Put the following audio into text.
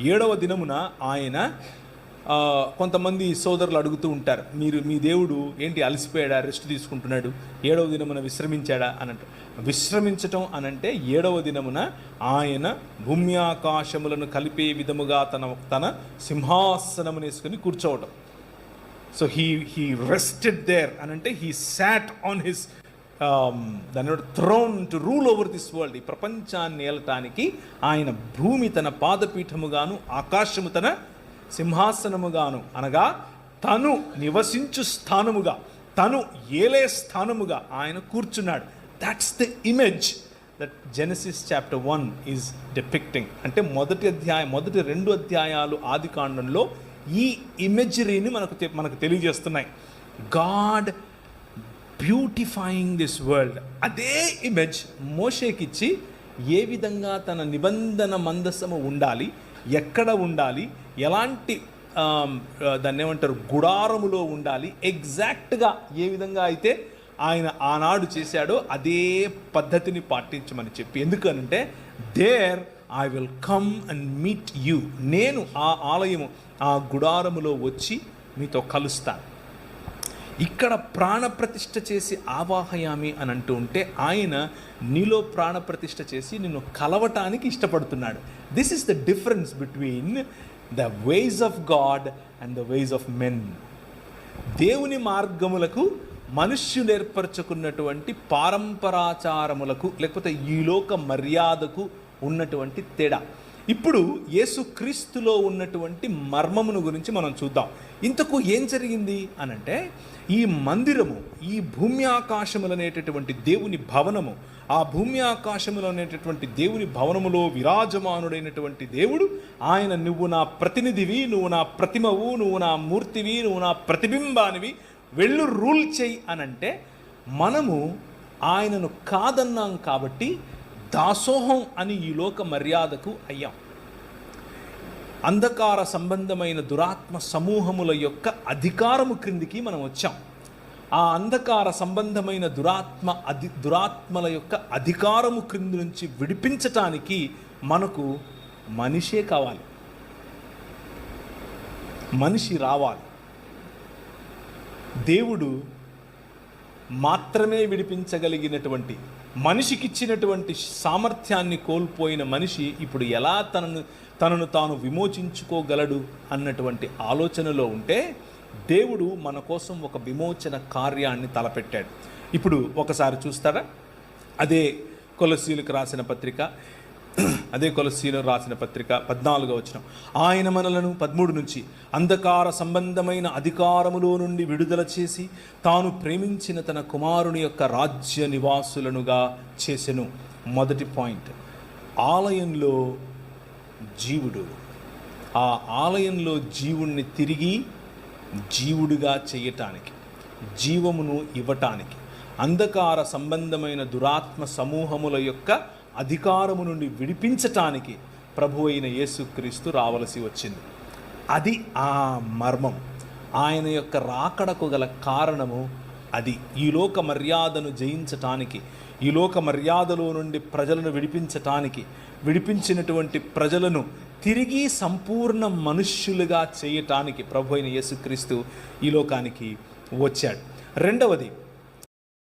ఏడవ దినమున ఆయన కొంతమంది సోదరులు అడుగుతూ ఉంటారు మీరు మీ దేవుడు ఏంటి అలసిపోయాడా రెస్ట్ తీసుకుంటున్నాడు? ఏడవ దినమున విశ్రమించాడా? అని విశ్రమించటం అనంటే ఏడవ దినమున ఆయన భూమి ఆకాశములను కలిపే విధముగా తన తన సింహాసనమును వేసుకుని కూర్చోవటం. So he he rested there అనంటే he sat on his Um, దాని throne to rule over this world ఈ ప్రపంచాన్ని ఏలటానికి ఆయన భూమి తన పాదపీఠముగాను ఆకాశము తన సింహాసనముగాను అనగా తను నివసించు స్థానముగా తను ఏలే స్థానముగా ఆయన కూర్చున్నాడు. That's the image that Genesis chapter one is depicting అంటే మొదటి అధ్యాయం మొదటి రెండు అధ్యాయాలు ఆది కాండంలో ఈ ఇమేజరీని మనకు తె- మనకు తెలియజేస్తున్నాయి. గాడ్ బ్యూటిఫైయింగ్ దిస్ వరల్డ్ అదే ఇమేజ్ మోషేకిచ్చి ఏ విధంగా తన నిబంధన మందసము ఉండాలి ఎక్కడ ఉండాలి ఎలాంటి దాన్ని ఏమంటారు గుడారములో ఉండాలి ఎగ్జాక్ట్గా ఏ విధంగా అయితే ఆయన ఆనాడు చేశాడో అదే పద్ధతిని పాటించమని చెప్పి. ఎందుకనంటే there I will come and meet you నేను ఆ ఆలయము ఆ గుడారములో వచ్చి మీతో కలుస్తాను. ఇక్కడ ప్రాణప్రతిష్ఠ చేసి ఆవాహయామి అని అంటూ ఉంటే ఆయన నీలో ప్రాణప్రతిష్ఠ చేసి నిన్ను కలవటానికి ఇష్టపడుతున్నాడు. This is the difference between the ways of God and the ways of men దేవుని మార్గములకు మనుష్యులు ఏర్పరచుకున్నటువంటి పారంపరాచారములకు లేకపోతే ఈ లోక మర్యాదకు ఉన్నటువంటి తేడా. ఇప్పుడు యేసుక్రీస్తులో ఉన్నటువంటి మర్మమును గురించి మనం చూద్దాం. ఇంతకు ఏం జరిగింది అనంటే ఈ మందిరము ఈ భూమి ఆకాశములు అనేటటువంటి దేవుని భవనము ఆ భూమి ఆకాశములు అనేటటువంటి దేవుని భవనములో విరాజమానుడైనటువంటి దేవుడు ఆయన నువ్వు నా ప్రతినిధివి నువ్వు నా ప్రతిమవు నువ్వు నా మూర్తివి నువ్వు నా ప్రతిబింబానివి వెళ్ళు రూల్ చేయి అనంటే మనము ఆయనను కాదన్నాం కాబట్టి దాసోహం అని ఈ లోక మర్యాదకు అయ్యాం. అంధకార సంబంధమైన దురాత్మ సమూహముల యొక్క అధికారము క్రిందికి మనం వచ్చాం. ఆ అంధకార సంబంధమైన దురాత్మ అధి దురాత్మల యొక్క అధికారము క్రింది నుంచి విడిపించటానికి మనకు మనిషే కావాలి. మనిషి రావాలి. దేవుడు మాత్రమే విడిపించగలిగినటువంటి మనిషికిచ్చినటువంటి సామర్థ్యాన్ని కోల్పోయిన మనిషి ఇప్పుడు ఎలా తనను తనను తాను విమోచించుకోగలడు అన్నటువంటి ఆలోచనలో ఉంటే దేవుడు మన కోసం ఒక విమోచన కార్యాన్ని తలపెట్టాడు. ఇప్పుడు ఒకసారి చూస్తారా? అదే కొలసీలకు రాసిన పత్రిక అదే కొలసీలో రాసిన పత్రిక పద్నాలుగో వచనం. ఆయన మనలను పదమూడు నుంచి అంధకార సంబంధమైన అధికారములో నుండి విడుదల చేసి తాను ప్రేమించిన తన కుమారుని యొక్క రాజ్య నివాసులనుగా చేసెను. మొదటి పాయింట్. ఆలయంలో జీవుడు. ఆ ఆలయంలో జీవుణ్ణి తిరిగి జీవుడిగా చేయటానికి జీవమును ఇవ్వటానికి అంధకార సంబంధమైన దురాత్మ సమూహముల యొక్క అధికారము నుండి విడిపించటానికి ప్రభు అయిన యేసుక్రీస్తు రావలసి వచ్చింది. అది ఆ మర్మం. ఆయన యొక్క రాకడకు గల కారణము అది. ఈ లోక మర్యాదను జయించటానికి ఈ లోక మర్యాదలో నుండి ప్రజలను విడిపించటానికి విడిపించినటువంటి ప్రజలను తిరిగి సంపూర్ణ మనుష్యులుగా చేయటానికి ప్రభు అయిన యేసుక్రీస్తు ఈ లోకానికి వచ్చాడు. రెండవది